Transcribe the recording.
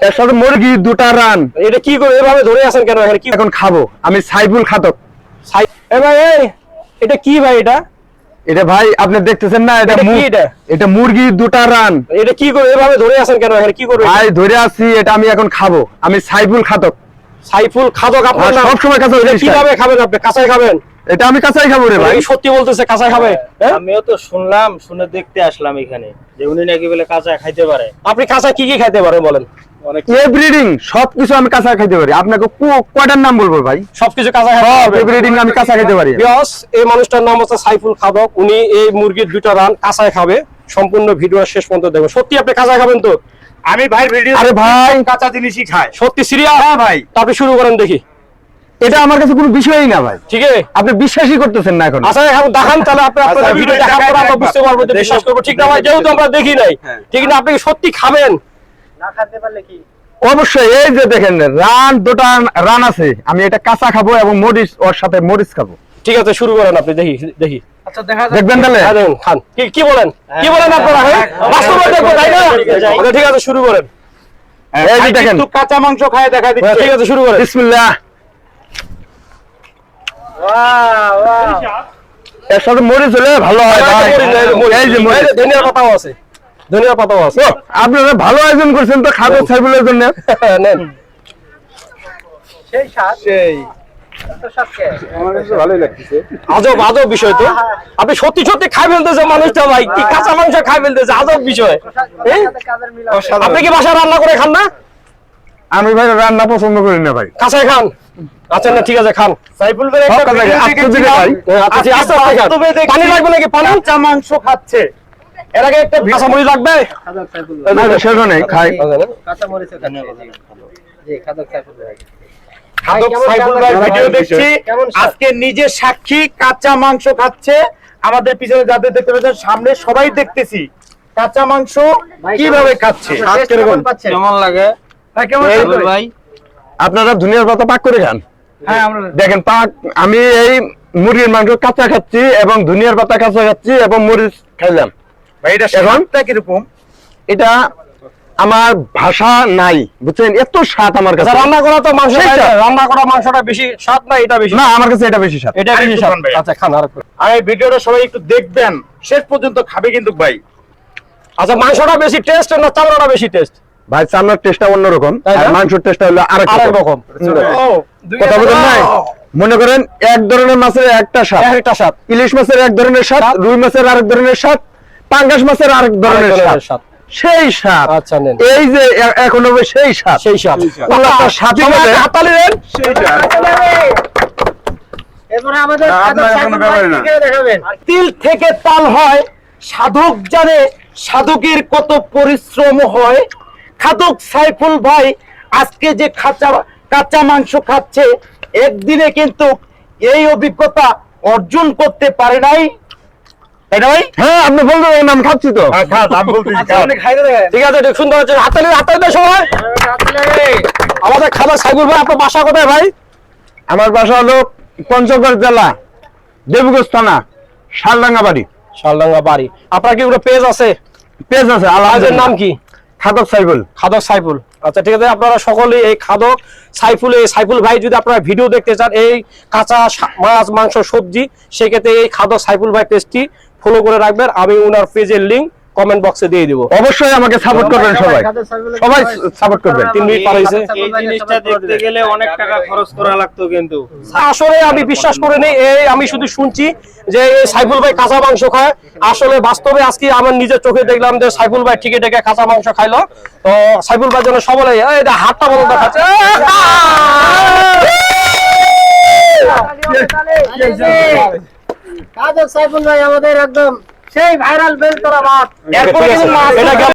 এর সাথে মুরগি দুটা রান। এটা কি করে এভাবে ধরে আছেন কেন এখানে? কি এখন খাব। আমি সাইফুল খাতক। সাই- এ ভাই এই, এটা কি ভাই এটা? এটা ভাই আপনি দেখতেছেন না এটা কি এটা? এটা মুরগি দুটা রান। এটা কি করে এভাবে ধরে আছেন কেন এখানে? কি করবে? ভাই ধরে আছি এটা আমি এখন খাব। আমি সাইফুল খাতক। সাইফুল খাদক আপনার নাম। সব সময় কাছে এটা কীভাবে খাবেন আপনি? কাঁচাই খাবেন? এটা আমি কাঁচাই খাব রে ভাই। সত্যি বলতেছে কাঁচাই খাবে। হ্যাঁ? আমিও তো শুনলাম শুনে দেখতে আসলাম এখানে। যে উনি নাকি বলে কাঁচা খাইতে পারে। আপনি কাঁচা কি কি খাইতে পারেন বলেন? এভরিডিং সবকিছু আমি কাঁচা খাইতে পারি। আপনাকে কয়টার নাম বলব ভাই? সবকিছু কাঁচা খাইতে এভরিডিং আমি কাঁচা খাইতে পারি। বিয়স এই মানুষটার নাম হচ্ছে সাইফুল খাদক। উনি এই মুরগির দুইটা রান কাঁচায় খাবে। সম্পূর্ণ ভিডিও শেষ পর্যন্ত দেখবেন সত্যি আপনি কাঁচা খাবেন তো? আমি ভাই ভিডিও আরে ভাই! কাঁচা জিনিসই খাই। সত্যি সিরিয়াস হ্যাঁ ভাই। আপনি শুরু করেন দেখি। এটা আমার কাছে কোনো বিষয়ই না ভাই। ঠিক আছে। আপনি বিশ্বাসই করতেছেন না এখন। আচ্ছা এখন দেখান তাহলে আপনি আপনার আচ্ছা, ভিডিও ভিডিও দেখার পর আমরা বুঝতে পারব যে বিশ্বাস করব। ঠিক না ভাই যেহেতু আমরা দেখি নাই হ্যাঁ। ঠিক না আপনি সত্যি খাবেন? অবশ্যই এই যে দেখেন রান দুটা রান আছে। আমি এটা কাঁচা খাব এবং মরিচ ওর সাথে মরিচ খাব। ঠিক আছে শুরু করেন আপনি দেখি দেখি। আচ্ছা দেখা দেখবেন তাহলে? হ্যাঁ, খান। কি কি বলেন? কি বলেন আপনারা হ্যাঁ? আচ্ছা, ঠিক আছে শুরু করেন। এই যে দেখেন। কাঁচা মাংস খায় দেখা হ্যাঁ, ঠিক আছে শুরু করেন। বিসমিল্লাহ। বাহ বাহ এর সাথে মরিচ হলে ভালো হয় ভাই। এই যে মরিচ। ধনিয়ার পাতাও আছে। ধনিয়ার পাতাও আছে আপনারা ভালো আয়োজন করছেন তো খাব সাইবুলের জন্য নেন সেই স্বাদ সেই আজব আজব বিষয় তো আপনি সত্যি সত্যি খাই ফেলতেছে মানুষটা ভাই কি কাঁচা মাংস খাই ফেলতেছে আজব বিষয় এ? কাজের মিল আপনি কি বাসায় রান্না করে খান না আমি ভাই রান্না পছন্দ করি না ভাই কাঁচাই খান আচ্ছা না ঠিক আছে খান সাইফুল ভাই একটা ভিডিও আচ্ছা দেখছি পানি লাগবে নাকি পানি কাঁচা মাংস খাচ্ছে এর আগে একটা কাঁচা মরিচ লাগবে? না না, সেটা নেই খাই। কাঁচা মরিচ জি খাদক সাইফুল খাদক সাইফুল ভাই ভিডিও দেখছি আজকে নিজে সাক্ষী কাঁচা মাংস খাচ্ছে। আমাদের পিছনে যাদের দেখতে পাচ্ছেন সামনে সবাই দেখতেছি কাঁচা মাংস কীভাবে খাচ্ছে। কেমন লাগে? ভাই, কেমন এই সাইফুল ভাই। আপনারা ধনিয়ার পাতা পাক করে খান। হ্যাঁ দেখেন পাক আমি এই মুরগির মাংস কাঁচা খাচ্ছি এবং ধনিয়ার পাতা কাঁচা খাচ্ছি এবং মরিচ খাইলাম। ভাই এটা স্বাদটা কীরকম? এটা আমার ভাষা নাই বুঝছেন? এত স্বাদ আমার কাছে। আচ্ছা রান্না করা তো মাংস। রান্না করা মাংসটা বেশি স্বাদ না এটা বেশি? না আমার কাছে এটা বেশি স্বাদ। এটা বেশি স্বাদ। আচ্ছা খান আর আর এই ভিডিওটা সবাই একটু দেখবেন শেষ পর্যন্ত খাবে কিন্তু ভাই। আচ্ছা মাংসটা বেশি টেস্ট না চামড়াটা বেশি টেস্ট ভাই চামড়ার টেস্টটা অন্যরকম? আর মাংসের টেস্টটা হলো আরেক রকম। কথা বলেন নাই? মনে করেন এক ধরনের মাছের একটা স্বাদ। একটা স্বাদ। ইলিশ মাছের এক ধরনের স্বাদ? রুই মাছের আরেক ধরনের স্বাদ পাঙ্গাস মাছের আরেক ধরনের স্বাদ। সেই স্বাদ। আচ্ছা, নেন। এই যে এখন হবে সেই স্বাদ। সেই স্বাদ। স্বাদই সবাই হবে। হাততালি দেন তিল থেকে তাল হয়। সাধক জানে সাধকের কত পরিশ্রম হয়। খাদক সাইফুল ভাই আজকে যে কাঁচা কাঁচা মাংস খাচ্ছে একদিনে কিন্তু এই অভিজ্ঞতা অর্জন করতে পারে নাই। ভাই? হ্যাঁ আপনি বলতে পারেন আমি খাচ্ছি তো। আচ্ছা আপনি খাইতে দেখেন ঠিক আছে ঠিক সুন্দর হচ্ছে হাততালি হাততালি দেন সবাই। আমাদের খাবার সাইবুল ভাই আপনার বাসা কোথায় ভাই? আমার বাসা হলো পঞ্চগড় জেলা দেবগঞ্জ থানা শালডাঙ্গা বাড়ি। শালডাঙ্গা বাড়ি। আপনার কি কোনো পেজ আছে? পেজ আছে নাম কি? খাদক সাইবুল খাদক সাইফুল। আচ্ছা ঠিক আছে আপনারা সকলে এই খাদক সাইফুল এই সাইফুল ভাই যদি আপনারা ভিডিও দেখতে চান এই কাঁচা মাছ মাংস সবজি সেক্ষেত্রে এই খাদক সাইফুল ভাই পেজটি ফলো করে রাখবেন আমি ওনার পেজের লিঙ্ক কমেন্ট বক্সে দিয়ে দিব অবশ্যই আমাকে সাপোর্ট করবেন সবাই সবাই সাপোর্ট করবেন তিন মিনিট পার। খাদক এই জিনিসটা দেখতে গেলে অনেক টাকা খরচ করা লাগতো কিন্তু আসলে আমি বিশ্বাস করে নেই এই আমি শুধু শুনছি যে এই সাইফুল ভাই কাঁচা মাংস খায় আসলে বাস্তবে আজকে আমার নিজের চোখে দেখলাম যে সাইফুল ভাই ঠিকই ডেকে কাঁচা মাংস খাইলো তো সাইফুল ভাই যেন সবলে এই এটা হাতটা বলতে দেখাচ্ছে খাদক সাইফুল ভাই আমাদের একদম সেই ভাইরাল বেল করা মাছ